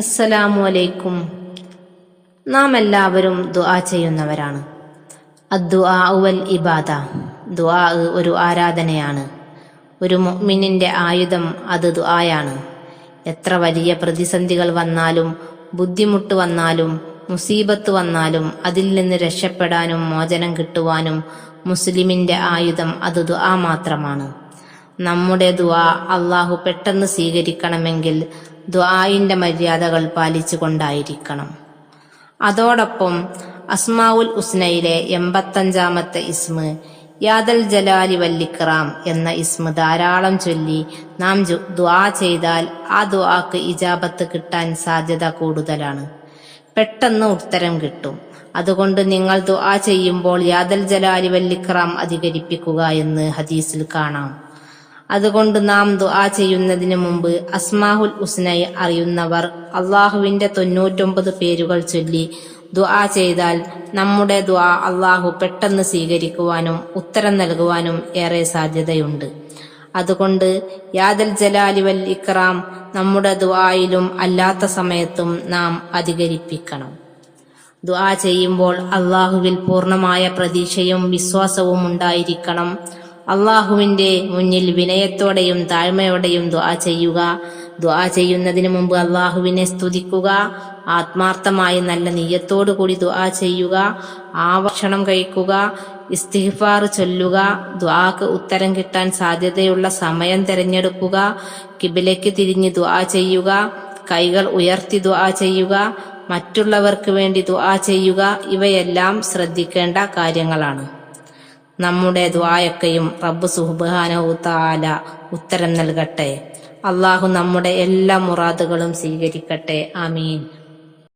അസ്സലാമു അലൈക്കും നാം എല്ലാവരും ദുആ ചെയ്യുന്നവരാണ്. അദ്ദുആ ഉവൽ ഇബാദ. ദുആ ഒരു ആരാധനയാണ്. ഒരു മുഅ്മിനിന്റെ ആയുധം അത് ദുആയാണ്. എത്ര വലിയ പ്രതിസന്ധികൾ വന്നാലും ബുദ്ധിമുട്ട് വന്നാലും മുസീബത്ത് വന്നാലും അതിൽ നിന്ന് രക്ഷപ്പെടാനും മോചനം കിട്ടുവാനും മുസ്ലിമിന്റെ ആയുധം അത് ദുആ മാത്രമാണ്. നമ്മുടെ ദുആ അള്ളാഹു പെട്ടെന്ന് സ്വീകരിക്കണമെങ്കിൽ ദുആയിന്റെ മര്യാദകൾ പാലിച്ചുകൊണ്ടായിരിക്കണം. അതോടൊപ്പം അസ്മാവുൽ ഉസ്നയിലെ എൺപത്തഞ്ചാമത്തെ ഇസ്മ് യാദൽ ജലാലി വല്ലിക്റാം എന്ന ഇസ്മ ധാരാളം ചൊല്ലി നാം ദ്വാ ചെയ്താൽ ആ ദ്വാക്ക് ഇജാബത്ത് കിട്ടാൻ സാധ്യത കൂടുതലാണ്. പെട്ടെന്ന് ഉത്തരം കിട്ടും. അതുകൊണ്ട് നിങ്ങൾ ദ്വാ ചെയ്യുമ്പോൾ യാദൽ ജലാലി വല്ലിക്റാം അധികരിപ്പിക്കുക എന്ന് ഹദീസിൽ കാണാം. അതുകൊണ്ട് നാം ദുആ ചെയ്യുന്നതിന് മുമ്പ് അസ്മാഹുൽ ഉസ്നയെ അറിയുന്നവർ അള്ളാഹുവിന്റെ തൊണ്ണൂറ്റൊമ്പത് പേരുകൾ ചൊല്ലി ദുആ ചെയ്താൽ നമ്മുടെ ദുആ അള്ളാഹു പെട്ടെന്ന് സ്വീകരിക്കുവാനും ഉത്തരം നൽകുവാനും ഏറെ സാധ്യതയുണ്ട്. അതുകൊണ്ട് യാദൽ ജലാലി വൽ ഇക്റാം നമ്മുടെ ദുആയിലും അല്ലാത്ത സമയത്തും നാം അധികരിപ്പിക്കണം. ദുആ ചെയ്യുമ്പോൾ അള്ളാഹുവിൽ പൂർണമായ പ്രതീക്ഷയും വിശ്വാസവും ഉണ്ടായിരിക്കണം. അള്ളാഹുവിന്റെ മുന്നിൽ വിനയത്തോടെയും താഴ്മയോടെയും ദുആ ചെയ്യുക. ദുആ ചെയ്യുന്നതിന് മുമ്പ് അള്ളാഹുവിനെ സ്തുതിക്കുക. ആത്മാർത്ഥമായി നല്ല നീയത്തോടു കൂടി ദുആ ചെയ്യുക. ആവർഷണം ഭക്ഷണം കഴിക്കുക. ഇസ്തിഗ്ഫാർ ചൊല്ലുക. ദ്വാക്ക് ഉത്തരം കിട്ടാൻ സാധ്യതയുള്ള സമയം തിരഞ്ഞെടുക്കുക. കിബിലയ്ക്ക് തിരിഞ്ഞ് ദുആ ചെയ്യുക. കൈകൾ ഉയർത്തി ദുആ ചെയ്യുക. മറ്റുള്ളവർക്ക് വേണ്ടി ദുആ ചെയ്യുക. ഇവയെല്ലാം ശ്രദ്ധിക്കേണ്ട കാര്യങ്ങളാണ്. നമ്മുടെ ദ്വായൊക്കെയും റബ്ബ് സുബ്ഹാനഹു തആല ഉത്തരം നൽകട്ടെ. അള്ളാഹു നമ്മുടെ എല്ലാ മുറാദുകളും സ്വീകരിക്കട്ടെ. ആമീൻ.